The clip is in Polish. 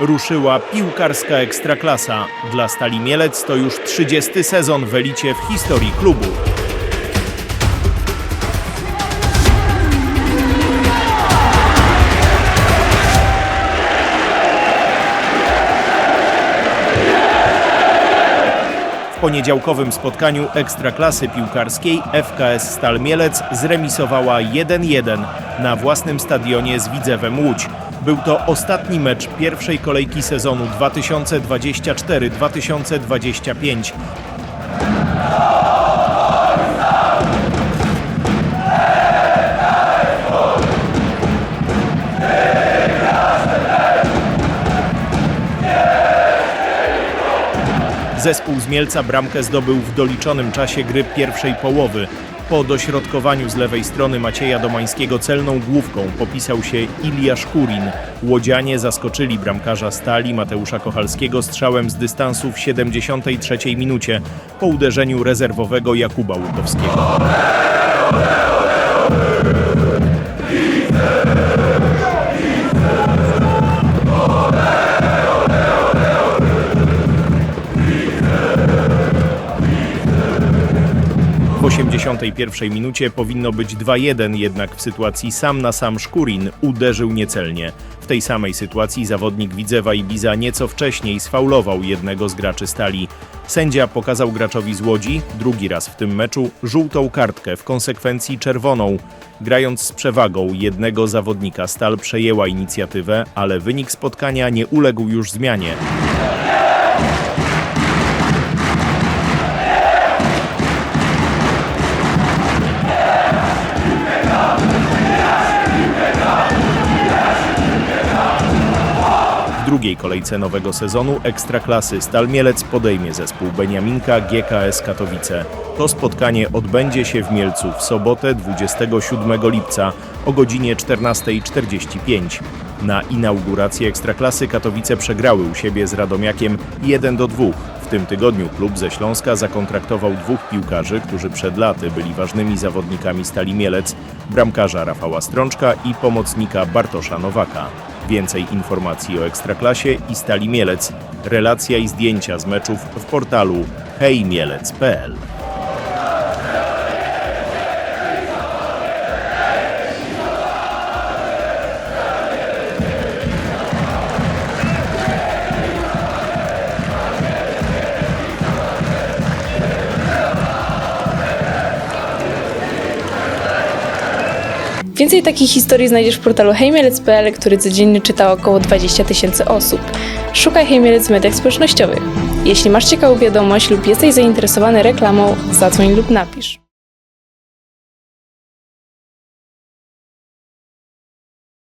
Ruszyła piłkarska ekstraklasa. Dla Stali Mielec to już 30 sezon w elicie w historii klubu. W poniedziałkowym spotkaniu ekstraklasy piłkarskiej FKS Stal Mielec zremisowała 1-1 na własnym stadionie z Widzewem Łódź. Był to ostatni mecz pierwszej kolejki sezonu 2024-2025. Zespół z Mielca bramkę zdobył w doliczonym czasie gry pierwszej połowy. Po dośrodkowaniu z lewej strony Macieja Domańskiego celną główką popisał się Ilia Szkurin. Łodzianie zaskoczyli bramkarza Stali Mateusza Kochalskiego strzałem z dystansu w 73 minucie po uderzeniu rezerwowego Jakuba Łukowskiego. 81 minucie powinno być 2-1, jednak w sytuacji sam na sam Szkurin uderzył niecelnie. W tej samej sytuacji zawodnik Widzewa Ibiza nieco wcześniej sfaulował jednego z graczy stali. Sędzia pokazał graczowi z Łodzi, drugi raz w tym meczu, żółtą kartkę, w konsekwencji czerwoną. Grając z przewagą jednego zawodnika Stal przejęła inicjatywę, ale wynik spotkania nie uległ już zmianie. Drugiej kolejce nowego sezonu Ekstraklasy Stal Mielec podejmie zespół Beniaminka GKS Katowice. To spotkanie odbędzie się w Mielcu w sobotę 27 lipca o godzinie 14.45. Na inaugurację Ekstraklasy Katowice przegrały u siebie z Radomiakiem 1 do 2. W tym tygodniu klub ze Śląska zakontraktował dwóch piłkarzy, którzy przed laty byli ważnymi zawodnikami Stali Mielec, bramkarza Rafała Strączka i pomocnika Bartosza Nowaka. Więcej informacji o Ekstraklasie i Stali Mielec, relacja i zdjęcia z meczów w portalu hejmielec.pl. Więcej takich historii znajdziesz w portalu hejmielec.pl, który codziennie czyta około 20 tysięcy osób. Szukaj Hejmielec w mediach społecznościowych. Jeśli masz ciekawą wiadomość lub jesteś zainteresowany reklamą, zadzwoń lub napisz.